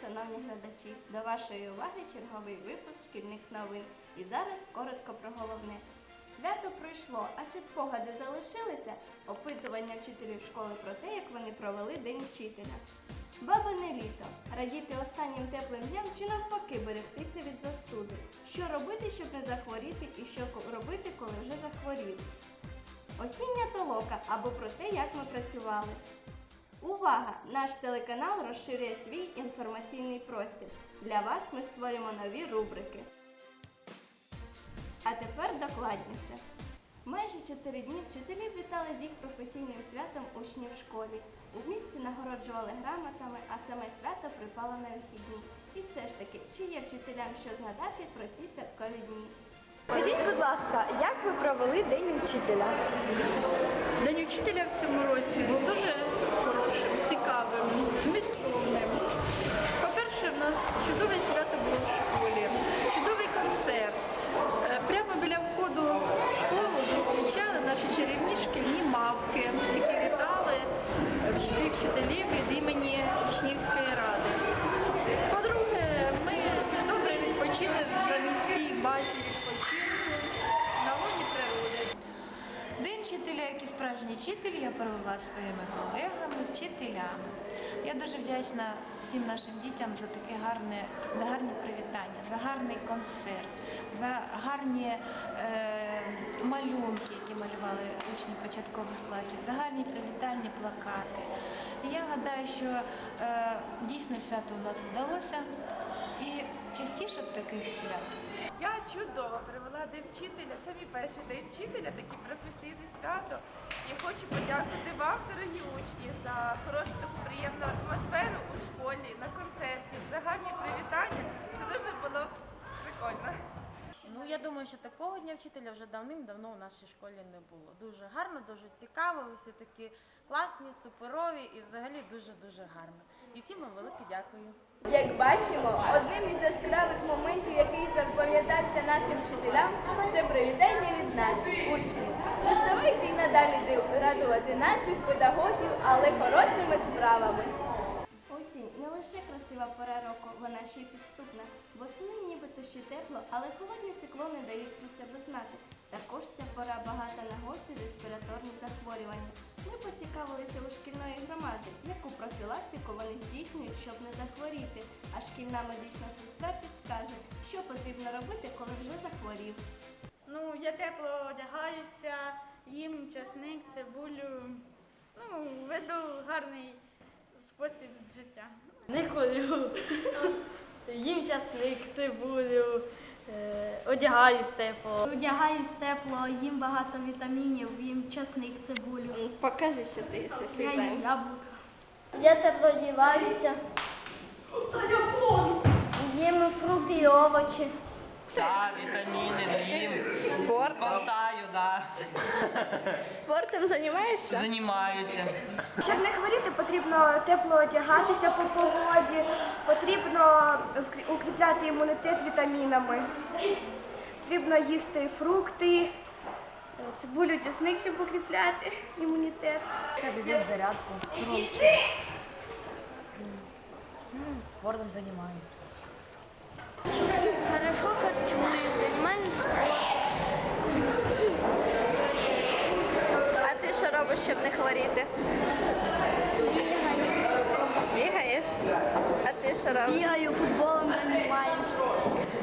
шановні глядачі! До вашої уваги черговий випуск шкільних новин. І зараз коротко про головне. Свято пройшло, а чи спогади залишилися? Опитування вчителів школи про те, як вони провели День вчителя. Бабине літо. Радіти останнім теплим дням чи навпаки берегтися від застуди. Що робити, щоб не захворіти, і що робити, коли вже захворів. Осіння толока або про те, як ми працювали. Увага! Наш телеканал розширює свій інформаційний простір. Для вас ми створюємо нові рубрики. А тепер докладніше. Майже чотири дні вчителів вітали з їх професійним святом учнів школі. У місті нагороджували грамотами, а саме свято припало на вихідні. І все ж таки, чи є вчителям що згадати про ці святкові дні? Скажіть, будь ласка, як ви провели День учителя? День учителя в цьому році був дуже хорошим, цікавим, змістовним. По-перше, в нас чудове свято було в школі, чудовий концерт. Е, Прямо біля входу в школу зустрічали наші чарівні шкільні мавки, які вітали вчителів від імені учнівської вчитель, я провела своїми колегами, вчителями. Я дуже вдячна всім нашим дітям за таке гарне, за гарні привітання, за гарний концерт, за гарні е, малюнки, які малювали учні початкових класів, за гарні привітальні плакати. І я гадаю, що е, дійсно свято у нас вдалося і частіше таких свят. Я чудово провела день вчителя. Це мій перший день вчителя, такий професійний свято. І хочу подякувати вам, дорогі учні, за хорошу таку приємну атмосферу у школі, на концерті, за гарні привітання. Це дуже було прикольно. Ну, я думаю, що такого дня вчителя вже давним-давно у нашій школі не було. Дуже гарно, дуже цікаво, ви всі такі класні, суперові і взагалі дуже-дуже гарно. І всім вам велике дякую. Як бачимо, одним із яскравих моментів, який запам'ятався нашим вчителям, це привітання від нас, учнів. Тож давайте й надалі радувати наших педагогів, але хорошими справами. Лише красива пора року, вона ще й підступна. Восени нібито ще тепло, але холодні циклони дають про себе знати. Також ця пора багата на гості респіраторних захворювань. Ми поцікавилися у шкільної громади, яку профілактику вони здійснюють, щоб не захворіти. А шкільна медична сестра підскаже, що потрібно робити, коли вже захворів. Ну, я тепло одягаюся, їм часник, цибулю. Ну, веду гарний спосіб життя. Не колю, Їм часник, цибулю, е, одягаюсь тепло. Одягаюсь тепло, їм багато вітамінів, їм часник, цибулю. Покажи, що ти їсиш. Я їм яблук. Я тепло одягаюся. Їм фрукти і овочі. Да, витамины їм. Спорт? Болтаю, да. Спортом займаєшся? Занимаюся. Щоб не хворіти, потрібно тепло одягатися по погоді, потрібно укріпляти імунітет вітамінами. Потрібно їсти фрукти, цибулю, чесник, щоб укріпляти імунітет. Люблю зарядку. Спортом займаюся. Хорошо харчуюсь, займаюся спортом. А ти що робиш, щоб не хворіти? Бігаєш? А ти що робиш? Бігаю, футболом займаюся.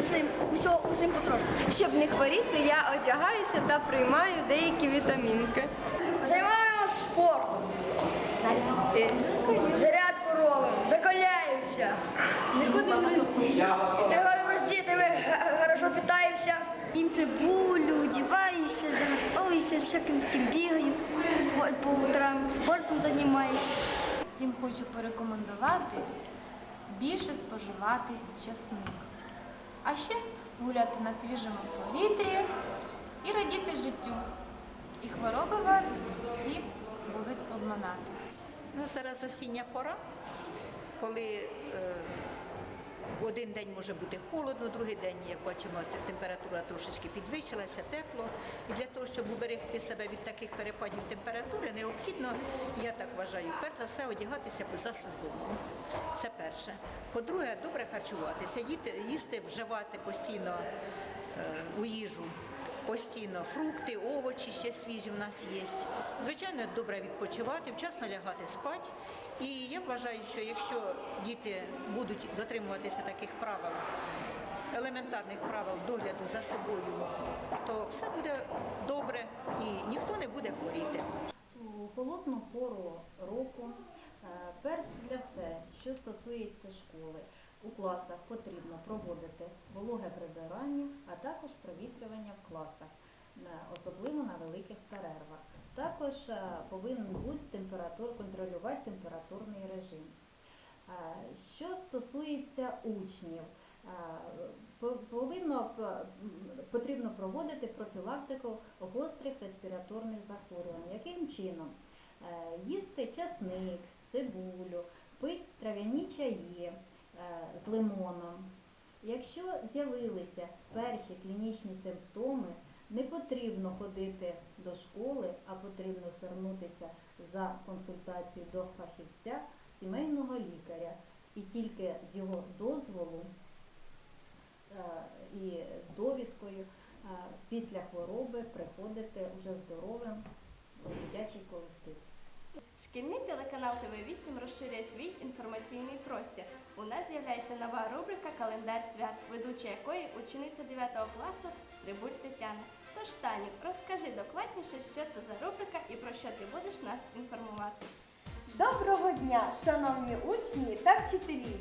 Усім, усьо, усім потрошку. Щоб не хворіти, я одягаюся та приймаю деякі вітамінки. Займаюся спортом. Зарядку робимо, закаляємося. Не ходимо з дітьми, хорошо питаємося. Їм цибулю, одіваюся, занастовуюся, всяким таким бігаю, по утрам, спортом займаюся. Їм хочу порекомендувати більше споживати часник. А ще гуляти на свіжому повітрі і радіти життю. І хвороби вас всі будуть обманати. Ну, зараз осіння пора, коли е, один день може бути холодно, другий день, як бачимо, температура трошечки підвищилася, тепло. І для того, щоб уберегти себе від таких перепадів температури, необхідно, я так вважаю, перш за все одягатися за сезоном. Це перше. По-друге, добре харчуватися, їсти, вживати постійно е, у їжу. Постійно фрукти, овочі ще свіжі в нас є. Звичайно, добре відпочивати, вчасно лягати спати. І я вважаю, що якщо діти будуть дотримуватися таких правил, елементарних правил догляду за собою, то все буде добре і ніхто не буде хворіти. У холодну пору року, е, перш для все, що стосується школи, у класах потрібно проводити вологе прибирання, а також провітрювання в класах, особливо на великих перервах. Також е, повинен бути температур, контролювати температурний режим. Е, Що стосується учнів, е, повинно потрібно проводити профілактику гострих респіраторних захворювань. Яким чином? Їсти часник, цибулю, пити трав'яні чаї з лимоном. Якщо з'явилися перші клінічні симптоми, не потрібно ходити до школи, а потрібно звернутися за консультацією до фахівця, сімейного лікаря. І тільки з його дозволу е, і з довідкою е, після хвороби приходити вже здоровим у дитячий колектив. Шкільний телеканал ТВ8 розширює свій інформаційний простір. У нас з'являється нова рубрика Календар свят, ведуча якої учениця 9 класу Стрибуль Тетяна. Тож, Таню, розкажи докладніше, що це за рубрика і про що ти будеш нас інформувати. Доброго дня, шановні учні та вчителі!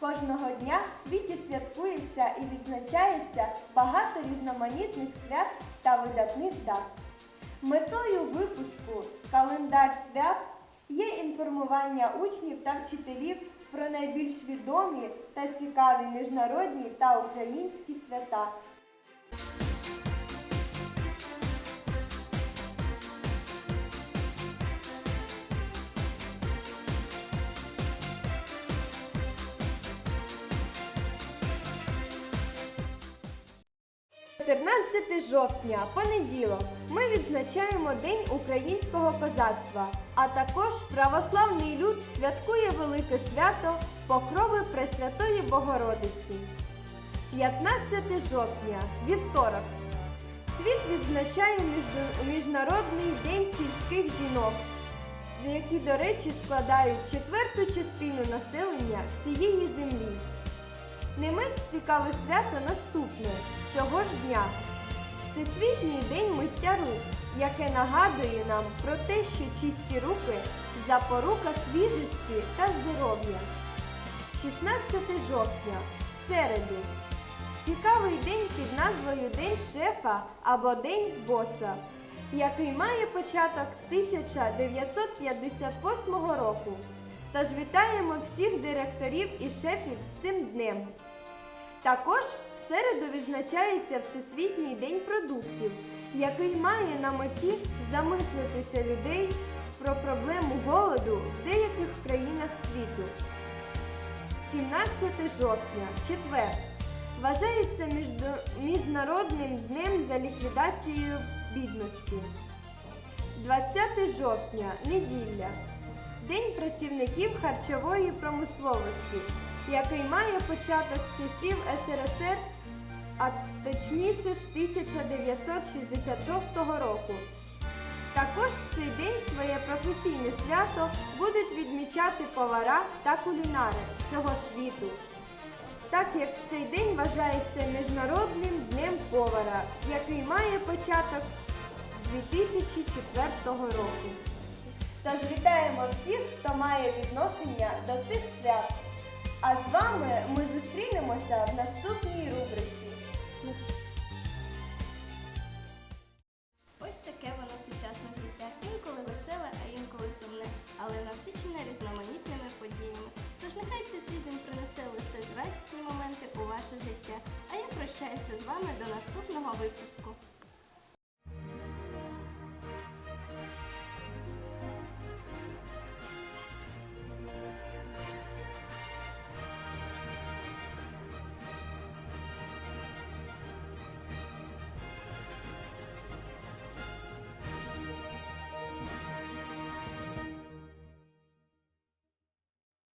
Кожного дня в світі святкується і відзначається багато різноманітних свят та видатних дат. Метою випуску Календар свят є інформування учнів та вчителів про найбільш відомі та цікаві міжнародні та українські свята. – 14 жовтня, понеділок, ми відзначаємо День українського козацтва, а також православний люд святкує велике свято Покрови Пресвятої Богородиці. 15 жовтня, вівторок. Світ відзначає Міжнародний день сільських жінок, які, до речі, складають четверту частину населення всієї землі. Не менш цікаве свято наступне цього ж дня. Всесвітній день миття рук, яке нагадує нам про те, що чисті руки запорука свіжості та здоров'я. 16 жовтня, середу. Цікавий день під назвою День шефа або День боса, який має початок з 1958 року. Тож вітаємо всіх директорів і шефів з цим днем. Також в середу відзначається Всесвітній день продуктів, який має на меті замислитися людей про проблему голоду в деяких країнах світу. 17 жовтня, четвер, вважається міжнародним днем за ліквідацією бідності. 20 жовтня, неділя, День працівників харчової промисловості, який має початок з часів СРСР, а точніше з 1966 року. Також в цей день своє професійне свято будуть відмічати повара та кулінари всього світу. Так як в цей день вважається Міжнародним днем повара, який має початок 2004 року. Тож вітаємо всіх, хто має відношення до цих свят. А з вами ми зустрінемося в наступній рубриці. Ось таке воно сучасне життя. Інколи веселе, а інколи сумне, але насичене різноманітними подіями. Тож нехай цей тиждень принесе лише радісні моменти у ваше життя. А я прощаюся з вами до наступного випуску.